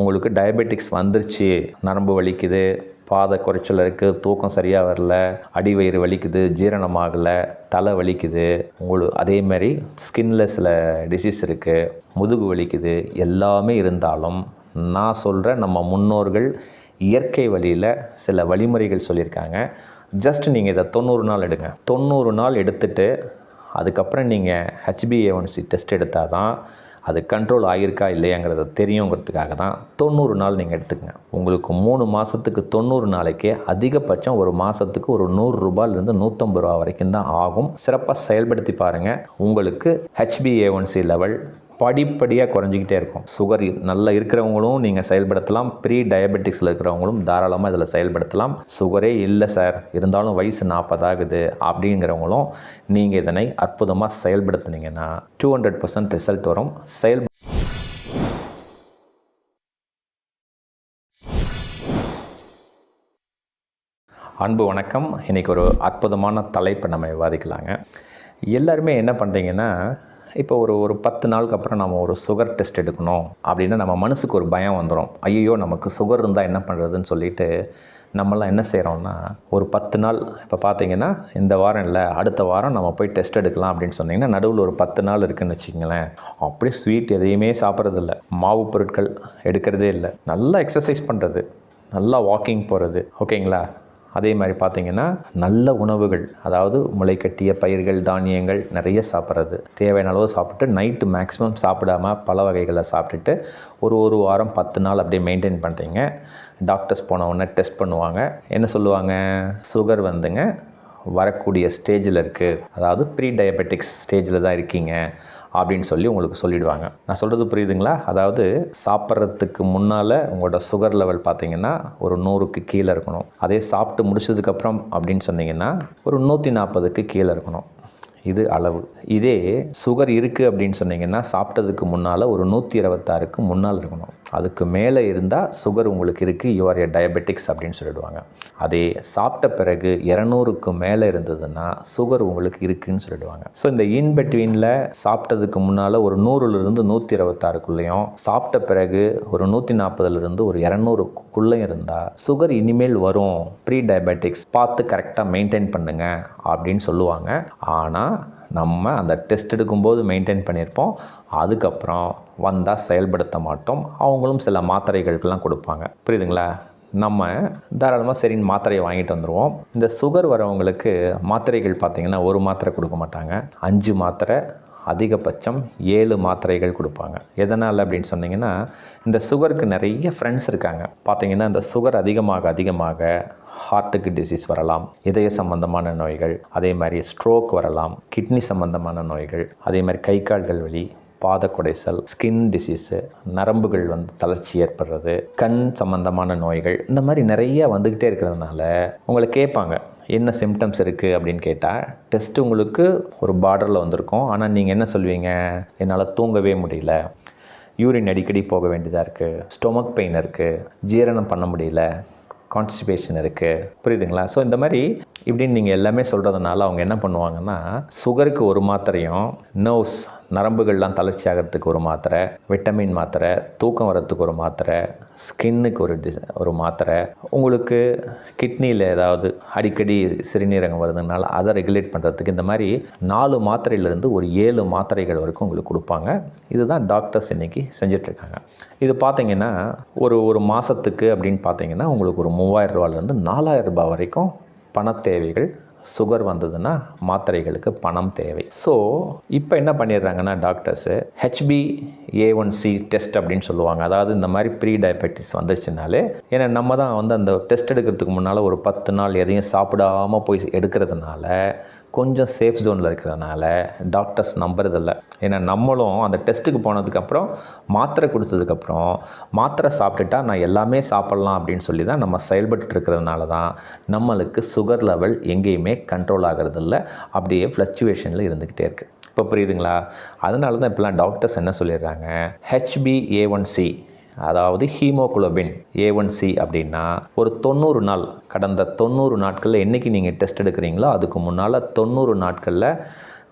உங்களுக்கு டயபெட்டிக்ஸ் வந்துருச்சு நரம்பு வலிக்குது பாத குறைச்சல் இருக்குது தூக்கம் சரியாக வரல அடிவயிறு வலிக்குது ஜீரணம் ஆகலை தலை வலிக்குது உங்களுக்கு அதேமாரி ஸ்கின்ல சில டிசீஸ் இருக்குது முதுகு வலிக்குது எல்லாமே இருந்தாலும் நான் சொல்கிற நம்ம முன்னோர்கள் இயற்கை வழியில் சில வழிமுறைகள் சொல்லியிருக்காங்க. ஜஸ்ட் நீங்கள் இதை தொண்ணூறு நாள் எடுங்க. தொண்ணூறு நாள் எடுத்துட்டு அதுக்கப்புறம் நீங்கள் ஹெச்பிஏஒன்சி டெஸ்ட் எடுத்தால் தான் அது கண்ட்ரோல் ஆகியிருக்கா இல்லையாங்கிறத தெரியுங்கிறதுக்காக தான் தொண்ணூறு நாள் நீங்கள் எடுத்துக்கங்க. உங்களுக்கு மூணு மாதத்துக்கு தொண்ணூறு நாளைக்கே அதிகபட்சம் ஒரு மாதத்துக்கு ஒரு நூறுரூபாயிலிருந்து நூற்றம்பது ரூபா வரைக்கும் தான் ஆகும். சிறப்பாக செயல்படுத்தி பாருங்கள் உங்களுக்கு ஹெச்பிஏஒன்சி லெவல் படிப்படியாக குறைஞ்சிக்கிட்டே இருக்கும். சுகர் நல்லா இருக்கிறவங்களும் நீங்கள் செயல்படுத்தலாம். ப்ரீ டயபெட்டிக்ஸில் இருக்கிறவங்களும் தாராளமாக இதில் செயல்படுத்தலாம். சுகரே இல்லை சார் இருந்தாலும் வயசு நாற்பதாகுது அப்படிங்கிறவங்களும் நீங்கள் இதனை அற்புதமாக செயல்படுத்துனீங்கன்னா டூ ஹண்ட்ரட் பர்சன்ட் ரிசல்ட் வரும். செயல் அன்பு வணக்கம். இன்றைக்கி ஒரு அற்புதமான தலைப்பை நம்ம விவாதிக்கலாங்க. எல்லாருமே என்ன பண்ணுறீங்கன்னா இப்போ ஒரு ஒரு பத்து நாளுக்கு அப்புறம் நம்ம ஒரு சுகர் டெஸ்ட் எடுக்கணும் அப்படின்னா நம்ம மனசுக்கு ஒரு பயம் வந்துடும் ஐயோ நமக்கு சுகர் இருந்தால் என்ன பண்ணுறதுன்னு சொல்லிட்டு நம்மளாம் என்ன செய்கிறோம்னா ஒரு பத்து நாள் இப்போ பார்த்தீங்கன்னா இந்த வாரம் இல்லை அடுத்த வாரம் நம்ம போய் டெஸ்ட் எடுக்கலாம் அப்படின்னு சொன்னிங்கன்னா நடுவில் ஒரு பத்து நாள் இருக்குதுன்னு வச்சுங்களேன் அப்படியே ஸ்வீட் எதையுமே சாப்பிட்றதில்ல. மாவு பொருட்கள் எடுக்கிறதே இல்லை. நல்லா எக்ஸசைஸ் பண்ணுறது நல்லா வாக்கிங் போகிறது ஓகேங்களா அதே மாதிரி பார்த்தீங்கன்னா நல்ல உணவுகள் அதாவது முளைக்கட்டிய பயிர்கள் தானியங்கள் நிறைய சாப்பிட்றது. தேவையான அளவு சாப்பிட்டு நைட்டு மேக்ஸிமம் சாப்பிடாம பல வகைகளை சாப்பிட்டுட்டு ஒரு ஒரு வாரம் பத்து நாள் அப்படியே மெயின்டைன் பண்ணுறீங்க டாக்டர்ஸ் போனவுடனே டெஸ்ட் பண்ணுவாங்க. என்ன சொல்லுவாங்க? சுகர் வந்துங்க வரக்கூடிய ஸ்டேஜில் இருக்குது அதாவது ப்ரீ டயபெட்டிக்ஸ் ஸ்டேஜில் தான் இருக்கீங்க. அப்படின்னு சொல்லி உங்களுக்கு சொல்லிடுவாங்க. நான் சொல்கிறது புரியுதுங்களா? அதாவது சாப்பிட்றதுக்கு முன்னால் உங்களோட சுகர் லெவல் பார்த்தீங்கன்னா ஒரு நூறுக்கு கீழே இருக்கணும். அதே சாப்பிட்டு முடிச்சதுக்கப்புறம் அப்படின்னு சொன்னீங்கன்னா ஒரு நூற்றி நாற்பதுக்கு கீழே இருக்கணும். இது அளவு. இதே சுகர் இருக்குது அப்படின்னு சொன்னீங்கன்னா சாப்பிட்டதுக்கு முன்னால் ஒரு நூற்றி இருபத்தாறுக்கு முன்னால் இருக்கணும். அதுக்கு மேலே இருந்தால் சுகர் உங்களுக்கு இருக்குது யூஆர் ஏ டயபெட்டிக்ஸ் அப்படின்னு சொல்லிடுவாங்க. அதே சாப்பிட்ட பிறகு இரநூறுக்கு மேலே இருந்ததுன்னா சுகர் உங்களுக்கு இருக்குதுன்னு சொல்லிடுவாங்க. ஸோ இந்த இன்பெட்வீனில் சாப்பிட்டதுக்கு முன்னால் ஒரு நூறுலேருந்து நூற்றி இருபத்தாறுக்குள்ளேயும் சாப்பிட்ட பிறகு ஒரு நூற்றி நாற்பதுலேருந்து ஒரு உள்ளே இருந்தால் சுகர் இனிமேல் வரும் ப்ரீ டயபெட்டிக்ஸ் பார்த்து கரெக்டாக மெயின்டைன் பண்ணுங்க அப்படின்னு சொல்லுவாங்க. ஆனால் நம்ம அந்த டெஸ்ட் எடுக்கும்போது மெயின்டைன் பண்ணியிருப்போம். அதுக்கப்புறம் வந்தால் செயல்படுத்த மாட்டோம். அவங்களும் சில மாத்திரைகளுக்கெல்லாம் கொடுப்பாங்க. புரியுதுங்களா? நம்ம தாராளமாக சரின்னு மாத்திரையை வாங்கிட்டு வந்துடுவோம் இந்த சுகர் வரவங்களுக்கு மாத்திரைகள் பார்த்திங்கன்னா ஒரு மாத்திரை கொடுக்க மாட்டாங்க. அஞ்சு மாத்திரை அதிகபட்சம் ஏழு மாத்திரைகள் கொடுப்பாங்க. எதனால் அப்படின்னு சொன்னிங்கன்னா இந்த சுகருக்கு நிறைய ஃப்ரெண்ட்ஸ் இருக்காங்க. பார்த்தீங்கன்னா இந்த சுகர் அதிகமாக அதிகமாக ஹார்ட்டுக்கு டிசீஸ் வரலாம் இதய சம்பந்தமான நோய்கள் அதே மாதிரி ஸ்ட்ரோக் வரலாம் கிட்னி சம்பந்தமான நோய்கள் அதே மாதிரி கை கால்கள் வலி பாத குடைசல் ஸ்கின் டிசீஸு நரம்புகள் வந்து தளர்ச்சி ஏற்படுறது கண் சம்பந்தமான நோய்கள் இந்த மாதிரி நிறைய வந்துக்கிட்டே இருக்கிறதுனால உங்களை கேட்பாங்க. என்ன சிம்டம்ஸ் இருக்குது அப்படின்னு கேட்டால் டெஸ்ட் உங்களுக்கு ஒரு பார்டரில் வந்திருக்கும். ஆனால் நீங்கள் என்ன சொல்வீங்க என்னால் தூங்கவே முடியல. யூரின் அடிக்கடி போக வேண்டியதாக இருக்குது ஸ்டொமக் பெயின் இருக்குது ஜீரணம் பண்ண முடியல. கான்ஸ்டிபேஷன் இருக்குது புரியுதுங்களா? ஸோ இந்த மாதிரி இப்படின்னு நீங்கள் எல்லாமே சொல்கிறதுனால அவங்க என்ன பண்ணுவாங்கன்னா சுகருக்கு ஒரு மாத்திரையும் நர்வ்ஸ் நரம்புகள்லாம் தளர்ச்சி ஆகிறதுக்கு ஒரு மாத்திரை விட்டமின் மாத்திரை தூக்கம் வரத்துக்கு ஒரு மாத்திரை ஸ்கின்னுக்கு ஒரு டி ஒரு மாத்திரை. உங்களுக்கு கிட்னியில் ஏதாவது அடிக்கடி சிறுநீரகம் வருதுனால அதை ரெகுலேட் பண்ணுறதுக்கு இந்த மாதிரி நாலு மாத்திரையிலேருந்து ஒரு ஏழு மாத்திரைகள் வரைக்கும் உங்களுக்கு கொடுப்பாங்க. இதுதான் டாக்டர்ஸ் இன்றைக்கி செஞ்சிட்ருக்காங்க. இது பார்த்தீங்கன்னா ஒரு ஒரு மாதத்துக்கு அப்படின்னு பார்த்தீங்கன்னா உங்களுக்கு ஒரு மூவாயிரம் ரூபாலேருந்து நாலாயிரம் ரூபாய் வரைக்கும் பண தேவைகள் சுகர் வந்ததுன்னா மாத்திரைகளுக்கு பணம் தேவை. ஸோ இப்போ என்ன பண்ணிடுறாங்கன்னா doctors HB A one C test அப்படின்னு சொல்லுவாங்க. அதாவது இந்த மாதிரி ப்ரீ டயபெட்டிஸ் வந்துருச்சுனாலே ஏன்னா நம்ம தான் வந்து அந்த டெஸ்ட் எடுக்கிறதுக்கு முன்னால் ஒரு பத்து நாள் எதையும் சாப்பிடாமல் போய் எடுக்கிறதுனால கொஞ்சம் சேஃப் ஜோனில் இருக்கிறதுனால டாக்டர்ஸ் நம்புறதில்ல. ஏன்னா நம்மளும் அந்த டெஸ்ட்டுக்கு போனதுக்கப்புறம் மாத்திரை குடித்ததுக்கப்புறம் மாத்திரை சாப்பிட்டுட்டா நான் எல்லாமே சாப்பிட்லாம் அப்படின்னு சொல்லி தான் நம்ம செயல்பட்டு இருக்கிறதுனால தான் நம்மளுக்கு சுகர் லெவல் எங்கேயுமே கண்ட்ரோல் ஆகிறதில்ல. அப்படியே ஃப்ளக்சுவேஷனில் இருந்துக்கிட்டே இருக்குது இப்போ புரியுதுங்களா? அதனால தான் இப்போலாம் டாக்டர்ஸ் என்ன சொல்லிடுறாங்க? ஹெச்பிஏ ஒன் சி அதாவது ஹீமோகுளோபின் ஏ ஒன் சி அப்படின்னா ஒரு தொண்ணூறு நாள் கடந்த தொண்ணூறு நாட்களில் என்றைக்கு நீங்கள் டெஸ்ட் எடுக்கிறீங்களோ அதுக்கு முன்னால் தொண்ணூறு நாட்களில்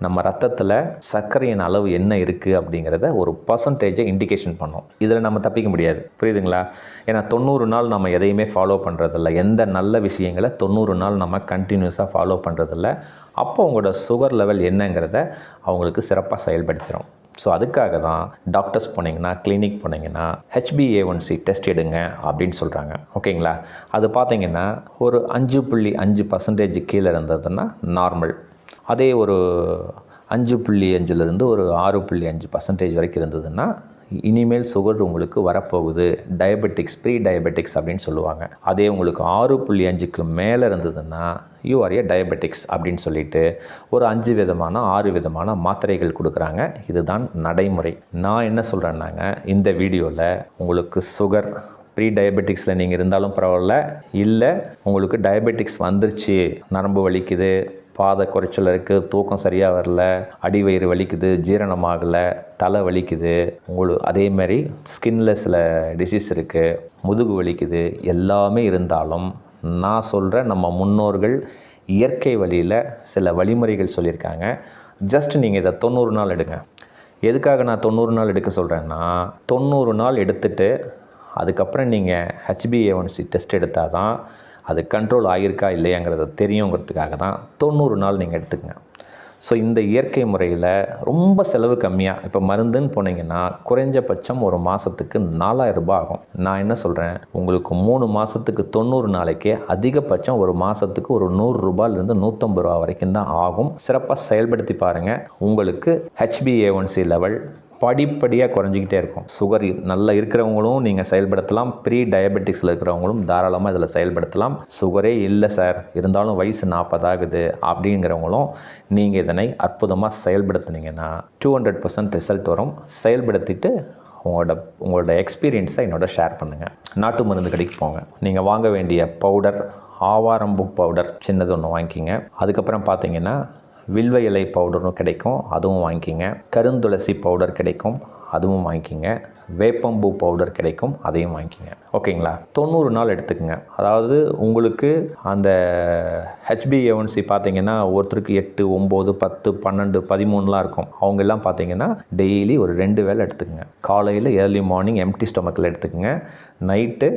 நம்ம ரத்தத்தில் சர்க்கரையின் அளவு என்ன இருக்குது அப்படிங்கிறத ஒரு பர்சன்டேஜை இண்டிகேஷன் பண்ணோம். இதில் நம்ம தப்பிக்க முடியாது. புரியுதுங்களா? ஏன்னா தொண்ணூறு நாள் நம்ம எதையுமே ஃபாலோ பண்ணுறதில்ல எந்த நல்ல விஷயங்களை தொண்ணூறு நாள் நம்ம கண்டினியூஸாக ஃபாலோ பண்ணுறதில்ல அப்போ உங்களோட சுகர் லெவல் என்னங்கிறத அவங்களுக்கு சிறப்பாக செயல்படுத்துகிறோம் ஸோ அதுக்காக தான் டாக்டர்ஸ் போனீங்கன்னா கிளினிக் போனீங்கன்னா ஹெச்பிஏஒன்சி டெஸ்ட் எடுங்க அப்படின்னு சொல்கிறாங்க ஓகேங்களா? அது பார்த்தீங்கன்னா ஒரு அஞ்சு புள்ளி அஞ்சு பர்சன்டேஜ் கீழே இருந்ததுன்னா நார்மல் அதே ஒரு அஞ்சு புள்ளி அஞ்சுலேருந்து ஒரு ஆறு புள்ளி அஞ்சு பர்சன்டேஜ் வரைக்கும் இருந்ததுன்னா இனிமேல் சுகர் உங்களுக்கு வரப்போகுது. டயபெட்டிக்ஸ் ப்ரீ டயபெட்டிக்ஸ் அப்படின்னு சொல்லுவாங்க. அதே உங்களுக்கு ஆறு புள்ளி அஞ்சுக்கு மேலே இருந்ததுன்னா யூ ஆர் ஏ டயபெட்டிக்ஸ் அப்படின்னு சொல்லிட்டு ஒரு அஞ்சு விதமான ஆறு விதமான மாத்திரைகள் கொடுக்குறாங்க. இதுதான் நடைமுறை. நான் என்ன சொல்கிறேன்னாங்க இந்த வீடியோவில் உங்களுக்கு சுகர் ப்ரீ டயபெட்டிக்ஸில் நீங்கள் இருந்தாலும் பரவாயில்ல இல்லை உங்களுக்கு டயபெட்டிக்ஸ் வந்துருச்சு நரம்பு வலிக்குது பாத குறைச்சல் இருக்குது தூக்கம் சரியாக வரல அடிவயிறு வலிக்குது ஜீரணமாகலை தலை வலிக்குது உங்களுக்கு அதே மாதிரி ஸ்கின்ல சில டிசீஸ் இருக்குது முதுகு வலிக்குது எல்லாமே இருந்தாலும் நான் சொல்கிற நம்ம முன்னோர்கள் இயற்கை வழியில் சில வழிமுறைகள் சொல்லியிருக்காங்க. ஜஸ்ட் நீங்கள் இதை தொண்ணூறு நாள் எடுங்க. எதுக்காக நான் தொண்ணூறு நாள் எடுக்க சொல்கிறேன்னா தொண்ணூறு நாள் எடுத்துட்டு அதுக்கப்புறம் நீங்கள் ஹெச்பிஏஒன்சி டெஸ்ட் எடுத்தால் தான் அது கண்ட்ரோல் ஆகியிருக்கா இல்லையாங்கிறத தெரியுங்கிறதுக்காக தான் தொண்ணூறு நாள் நீங்கள் எடுத்துக்கங்க. ஸோ இந்த இயற்கை முறையில் ரொம்ப செலவு கம்மியாக இப்போ மருந்துன்னு போனீங்கன்னா குறைஞ்சபட்சம் ஒரு மாதத்துக்கு நாலாயிரம் ரூபாய் ஆகும். நான் என்ன சொல்கிறேன் உங்களுக்கு மூணு மாதத்துக்கு தொண்ணூறு நாளைக்கே அதிகபட்சம் ஒரு மாதத்துக்கு ஒரு நூறுரூபாலேருந்து நூற்றம்பது ரூபா வரைக்கும் தான் ஆகும். சிறப்பாக செயல்படுத்தி பாருங்கள் உங்களுக்கு ஹெச்பிஏஒன்சி லெவல் படிப்படியாக குறைஞ்சிக்கிட்டே இருக்கும். சுகர் நல்லா இருக்கிறவங்களும் நீங்கள் செயல்படுத்தலாம். ப்ரீ டயபெட்டிக்ஸில் இருக்கிறவங்களும் தாராளமாக இதில் செயல்படுத்தலாம். சுகரே இல்லை சார் இருந்தாலும் வயசு நாற்பதாகுது அப்படிங்கிறவங்களும் நீங்கள் இதனை அற்புதமாக செயல்படுத்துனீங்கன்னா டூ ஹண்ட்ரட் பர்சன்ட் ரிசல்ட் வரும். செயல்படுத்திட்டு உங்களோட உங்களோட எக்ஸ்பீரியன்ஸை என்னோட ஷேர் பண்ணுங்கள் நாட்டு மருந்து கடைக்கு போங்க. நீங்கள் வாங்க வேண்டிய பவுடர் ஆவாரம்பூ பவுடர் சின்னது ஒன்று வாங்கிக்கிங்க. அதுக்கப்புறம் பார்த்தீங்கன்னா வில்வ இலை பவுடரும் கிடைக்கும். அதுவும் வாங்கிக்கிங்க. கருந்துளசி பவுடர் கிடைக்கும். அதுவும் வாங்கிக்கிங்க. வேப்பம்பூ பவுடர் கிடைக்கும் அதையும் வாங்கிக்கிங்க. ஓகேங்களா? தொண்ணூறு நாள் எடுத்துக்கோங்க. அதாவது உங்களுக்கு அந்த ஹெச்பிஏஒன்சி பார்த்தீங்கன்னா ஒருத்தருக்கு எட்டு ஒம்பது பத்து பன்னெண்டு பதிமூணுலாம் இருக்கும். அவங்க எல்லாம் பார்த்தீங்கன்னா டெய்லி ஒரு ரெண்டு வேளை எடுத்துக்கோங்க. காலையில் ஏர்லி மார்னிங் எம்டி ஸ்டொமக்கில் எடுத்துக்கோங்க. நைட்டு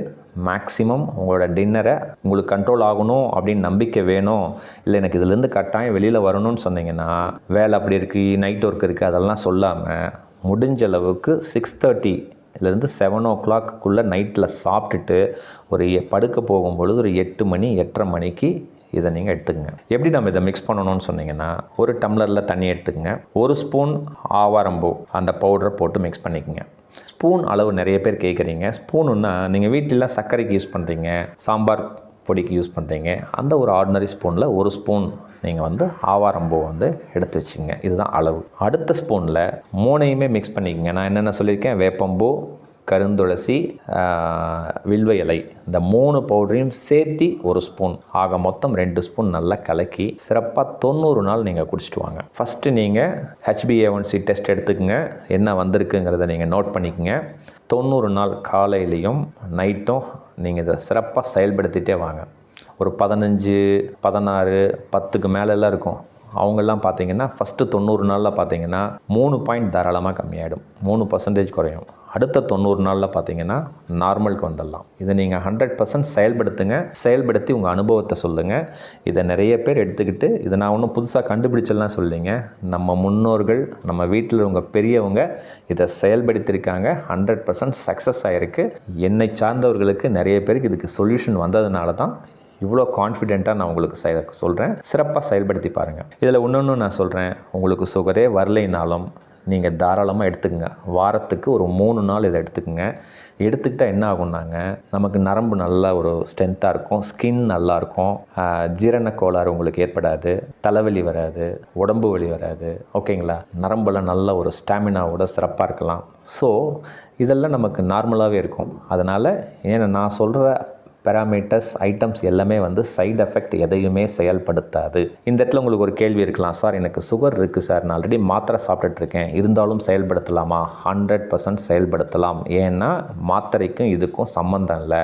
மேக்ஸிமம் உங்களோட டின்னரை உங்களுக்கு கண்ட்ரோல் ஆகணும் அப்படின்னு நம்பிக்கை வேணும். இல்லை எனக்கு இதுலேருந்து கட்டாயம் வெளியில் வரணும்னு சொன்னீங்கன்னா வேலை அப்படி இருக்குது நைட் ஒர்க் இருக்குது அதெல்லாம் சொல்லாமல் முடிஞ்ச அளவுக்கு சிக்ஸ் தேர்ட்டிலேருந்து செவன் ஓ கிளாக்குள்ளே நைட்டில் சாப்பிட்டுட்டு ஒரு எ- படுக்க போகும்பொழுது ஒரு எட்டு மணி எட்டரை மணிக்கு இதை நீங்கள் எடுத்துக்கங்க. எப்படி நம்ம இதை மிக்ஸ் பண்ணணும்னு சொன்னீங்கன்னா ஒரு டம்ளரில் தண்ணி எடுத்துக்கங்க. ஒரு ஸ்பூன் ஆவாரம்பூ அந்த பவுடரை போட்டு மிக்ஸ் பண்ணிக்கங்க. ஸ்பூன் அளவு நிறைய பேர் கேட்குறீங்க ஸ்பூனுன்னா நீங்கள் வீட்டிலலாம் சர்க்கரைக்கு யூஸ் பண்ணுறீங்க சாம்பார் பொடிக்கு யூஸ் பண்ணுறீங்க அந்த ஒரு ஆர்டினரி ஸ்பூனில் ஒரு ஸ்பூன் நீங்கள் வந்து ஆவாரம்பூ வந்து எடுத்து வச்சுங்க. இதுதான் அளவு. அடுத்த ஸ்பூனில் மூணையுமே மிக்ஸ் பண்ணிக்கோங்க. நான் என்னென்ன சொல்லியிருக்கேன்? வேப்பம்பூ கருந்துளசி வில்வ இலை. இந்த மூணு பவுடரையும் சேர்த்து ஒரு ஸ்பூன் ஆக மொத்தம் ரெண்டு ஸ்பூன் நல்லா கலக்கி சிறப்பாக தொண்ணூறு நாள் நீங்கள் குடிச்சிட்டு வாங்க. ஃபஸ்ட்டு நீங்கள் ஹெச்பிஏஒன்சி டெஸ்ட் எடுத்துக்கோங்க. என்ன வந்திருக்குங்கிறத நீங்கள் நோட் பண்ணிக்கோங்க. தொண்ணூறு நாள் காலையிலையும் நைட்டும் நீங்கள் இதை சிறப்பாக செயல்படுத்திகிட்டே வாங்க. ஒரு பதினஞ்சு பதினாறு பத்துக்கு மேலெல்லாம் இருக்கும். அவங்கெல்லாம் பார்த்தீங்கன்னா ஃபஸ்ட்டு தொண்ணூறு நாளில் பார்த்தீங்கன்னா மூணு பாயிண்ட் தாராளமாக கம்மியாயிடும். மூணு பர்சன்டேஜ் குறையும். அடுத்த தொண்ணூறு நாளில் பார்த்தீங்கன்னா நார்மலுக்கு வந்துடலாம். இதை நீங்கள் ஹண்ட்ரட் பர்சன்ட் செயல்படுத்துங்க. செயல்படுத்தி உங்கள் அனுபவத்தை சொல்லுங்கள் இதை நிறைய பேர் எடுத்துக்கிட்டு இதை நான் ஒன்றும் புதுசாக கண்டுபிடிச்சலாம் சொல்லிங்க. நம்ம முன்னோர்கள் நம்ம வீட்டில் உங்கள் பெரியவங்க இதை செயல்படுத்தியிருக்காங்க. ஹண்ட்ரட் பர்சன்ட் சக்ஸஸ் ஆகிருக்கு என்னை சார்ந்தவர்களுக்கு நிறைய பேருக்கு இதுக்கு சொல்யூஷன் வந்ததுனால தான் இவ்வளோ கான்ஃபிடெண்ட்டாக நான் உங்களுக்கு செய சொல்கிறேன் சிறப்பாக செயல்படுத்தி பாருங்கள் இதில் ஒன்று நான் சொல்கிறேன் உங்களுக்கு சுகரே வரலைனாலும் நீங்கள் தாராளமாக எடுத்துக்கங்க. வாரத்துக்கு ஒரு மூணு நாள் இதை எடுத்துக்கோங்க. எடுத்துக்கிட்டால் என்ன ஆகும்னாங்க? நமக்கு நரம்பு நல்லா ஒரு ஸ்ட்ரென்த்தாக இருக்கும். ஸ்கின் நல்லாயிருக்கும் ஜீரண கோளாறு உங்களுக்கு ஏற்படாது. தலைவலி வராது. உடம்பு வலி வராது. ஓகேங்களா? நரம்பெல்லாம் நல்ல ஒரு ஸ்டாமினாவோட சிறப்பாக இருக்கலாம். ஸோ இதெல்லாம் நமக்கு நார்மலாகவே இருக்கும். அதனால் ஏன்னா நான் சொல்கிற பேராமீட்டர்ஸ் ஐட்டம்ஸ் எல்லாமே வந்து சைடு எஃபெக்ட் எதையுமே செயல்படுத்தாது. இந்த இடத்துல உங்களுக்கு ஒரு கேள்வி இருக்கலாம். சார் எனக்கு சுகர் இருக்குது சார். நான் ஆல்ரெடி மாத்திரை சாப்பிட்டுட்டு இருக்கேன். இருந்தாலும் செயல்படுத்தலாமா? ஹண்ட்ரட் பர்சன்ட் செயல்படுத்தலாம். ஏன்னா மாத்திரைக்கும் இதுக்கும் சம்மந்தம் இல்லை.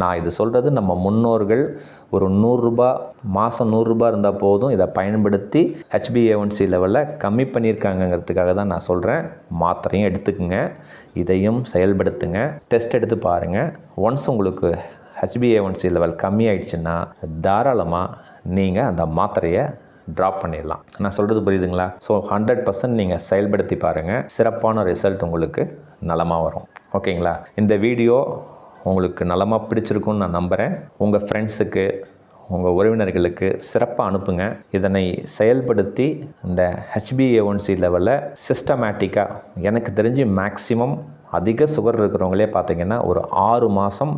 நான் இது சொல்கிறது நம்ம முன்னோர்கள் ஒரு நூறுரூபா மாதம் நூறுரூபா இருந்தால் போதும் இதை பயன்படுத்தி ஹெச்பிஏஒன்சி லெவலில் கம்மி பண்ணியிருக்காங்கங்கிறதுக்காக தான் நான் சொல்கிறேன் மாத்திரையும் எடுத்துக்குங்க. இதையும் செயல்படுத்துங்க. டெஸ்ட் எடுத்து பாருங்கள் ஒன்ஸ் உங்களுக்கு ஹெச்பிஏஒன்சி லெவல் கம்மியாயிடுச்சுன்னா தாராளமாக நீங்கள் அந்த மாத்திரையை ட்ராப் பண்ணிடலாம். நான் சொல்கிறது புரியுதுங்களா? ஸோ ஹண்ட்ரட் பர்சன்ட் நீங்கள் செயல்படுத்தி பாருங்கள் சிறப்பான ரிசல்ட் உங்களுக்கு நலமாக வரும். ஓகேங்களா? இந்த வீடியோ உங்களுக்கு நலமாக பிடிச்சிருக்குன்னு நான் நம்புகிறேன் உங்கள் ஃப்ரெண்ட்ஸுக்கு உங்கள் உறவினர்களுக்கு சிறப்பாக அனுப்புங்க. இதனை செயல்படுத்தி இந்த ஹெச்பிஏஒன்சி லெவலில் சிஸ்டமேட்டிக்காக எனக்கு தெரிஞ்சு மேக்ஸிமம் அதிக சுகர் இருக்கிறவங்களே பார்த்தீங்கன்னா ஒரு ஆறு மாதம்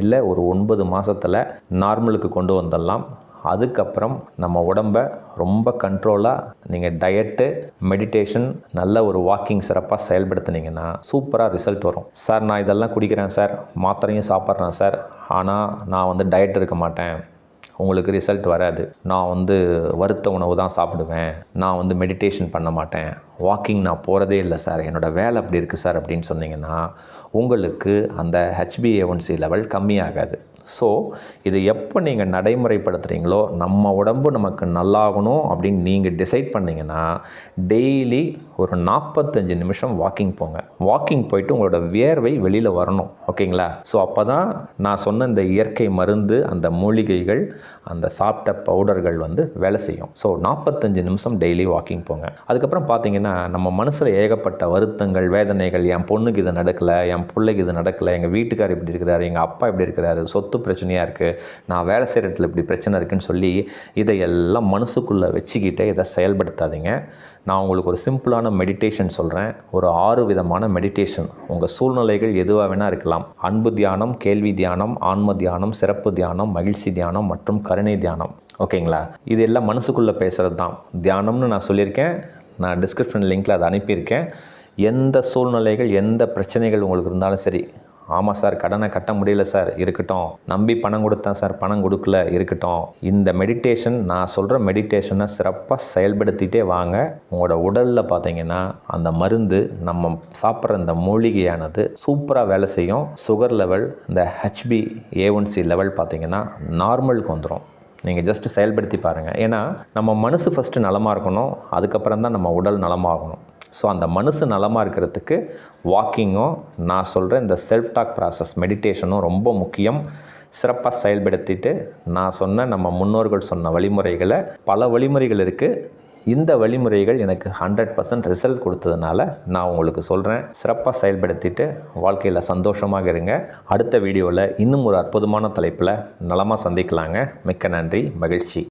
இல்லை ஒரு ஒன்பது மாதத்தில் நார்மலுக்கு கொண்டு வந்துடலாம். அதுக்கப்புறம் நம்ம உடம்ப ரொம்ப கண்ட்ரோலாக நீங்கள் டயட்டு மெடிடேஷன் நல்ல ஒரு வாக்கிங் சிறப்பாக செயல்படுத்துனீங்கன்னா சூப்பராக ரிசல்ட் வரும். சார் நான் இதெல்லாம் குடிக்கிறேன் சார் மாத்திரையும் சாப்பிட்றேன் சார். ஆனால் நான் வந்து டயட் இருக்க மாட்டேன். உங்களுக்கு ரிசல்ட் வராது. நான் வந்து வறுத்த உணவு தான் சாப்பிடுவேன். நான் வந்து மெடிடேஷன் பண்ண மாட்டேன். வாக்கிங் நான் போகிறதே இல்லை சார் என்னோடய வேலை அப்படி இருக்குது சார் அப்படின்னு சொன்னீங்கன்னா உங்களுக்கு அந்த ஹெச்பிஏஒன்சி லெவல் கம்மியாகாது. ஸோ இது எப்போ நீங்கள் நடைமுறைப்படுத்துகிறீங்களோ நம்ம உடம்பு நமக்கு நல்லாகணும் அப்படின்னு நீங்கள் டிசைட் பண்ணிங்கன்னா டெய்லி ஒரு நாற்பத்தஞ்சு நிமிஷம் வாக்கிங் போங்க. வாக்கிங் போயிட்டு உங்களோட வியர்வை வெளியில் வரணும் ஓகேங்களா? ஸோ அப்போ தான் நான் சொன்ன இந்த இயற்கை மருந்து அந்த மூலிகைகள் அந்த சாப்பிட்ட பவுடர்கள் வந்து வேலை செய்யும். ஸோ நாற்பத்தஞ்சு நிமிஷம் டெய்லி வாக்கிங் போங்க. அதுக்கப்புறம் பார்த்தீங்கன்னா நம்ம மனசில் ஏகப்பட்ட வருத்தங்கள் வேதனைகள் என் பொண்ணுக்கு இது நடக்கலை என் பிள்ளைக்கு இது நடக்கலை எங்கள் வீட்டுக்கார் இப்படி இருக்கிறாரு எங்கள் அப்பா இப்படி இருக்கிறாரு சொத்து பிரச்சனையாக இருக்குது நான் வேலை செய்கிற இடத்துல இப்படி பிரச்சனை இருக்குன்னு சொல்லி இதையெல்லாம் மனசுக்குள்ளே வச்சுக்கிட்டே இதை செயல்படுத்தாதீங்க. நான் உங்களுக்கு ஒரு சிம்பிளான மெடிடேஷன் சொல்கிறேன் ஒரு ஆறு விதமான மெடிடேஷன் உங்கள் சூழ்நிலைகள் எதுவாக வேணால் இருக்கலாம். அன்பு தியானம் கேள்வி தியானம் ஆன்ம தியானம் சிறப்பு தியானம் மகிழ்ச்சி தியானம் மற்றும் கருணை தியானம். ஓகேங்களா இது எல்லாம் மனசுக்குள்ளே பேசுகிறது தான். தியானம்னு நான் சொல்லியிருக்கேன். நான் டிஸ்கிரிப்ஷன் லிங்க்கில் அதை அனுப்பியிருக்கேன். எந்த சூழ்நிலைகள் எந்த பிரச்சனைகள் உங்களுக்கு இருந்தாலும் சரி ஆமாம் சார் கடனை கட்ட முடியல சார். இருக்கட்டும். நம்பி பணம் கொடுத்தேன் சார் பணம் கொடுக்கல. இருக்கட்டும். இந்த மெடிடேஷன் நான் சொல்கிற மெடிடேஷனை சிறப்பாக செயல்படுத்திகிட்டே வாங்க. உங்களோட உடலில் பார்த்தீங்கன்னா அந்த மருந்து நம்ம சாப்பிட்ற இந்த மூலிகையானது சூப்பராக வேலை செய்யும். சுகர் லெவல் இந்த HB A one C level பார்த்தீங்கன்னா நார்மலுக்கு வந்துடும் நீங்கள் ஜஸ்ட் செயல்படுத்தி பாருங்கள் ஏன்னா நம்ம மனசு ஃபஸ்ட்டு நலமாக இருக்கணும். அதுக்கப்புறம் தான் நம்ம உடல் நலமாகணும். ஸோ அந்த மனசு நலமாக இருக்கிறதுக்கு வாக்கிங்கும் நான் சொல்கிற இந்த செல்ஃப் டாக் ப்ராசஸ் மெடிடேஷனும் ரொம்ப முக்கியம். சிறப்பாக செயல்படுத்திட்டு நான் சொன்ன நம்ம முன்னோர்கள் சொன்ன வழிமுறைகளை பல வழிமுறைகள் இருக்குது இந்த வழிமுறைகள் எனக்கு ஹண்ட்ரட் பர்சன்ட் ரிசல்ட் கொடுத்ததுனால நான் உங்களுக்கு சொல்கிறேன் சிறப்பாக செயல்படுத்திட்டு வாழ்க்கையில் சந்தோஷமாக இருங்க. அடுத்த வீடியோவில் இன்னும் ஒரு அற்புதமான தலைப்பில் நலமாக சந்திக்கலாங்க. மிக்க நன்றி மகிழ்ச்சி.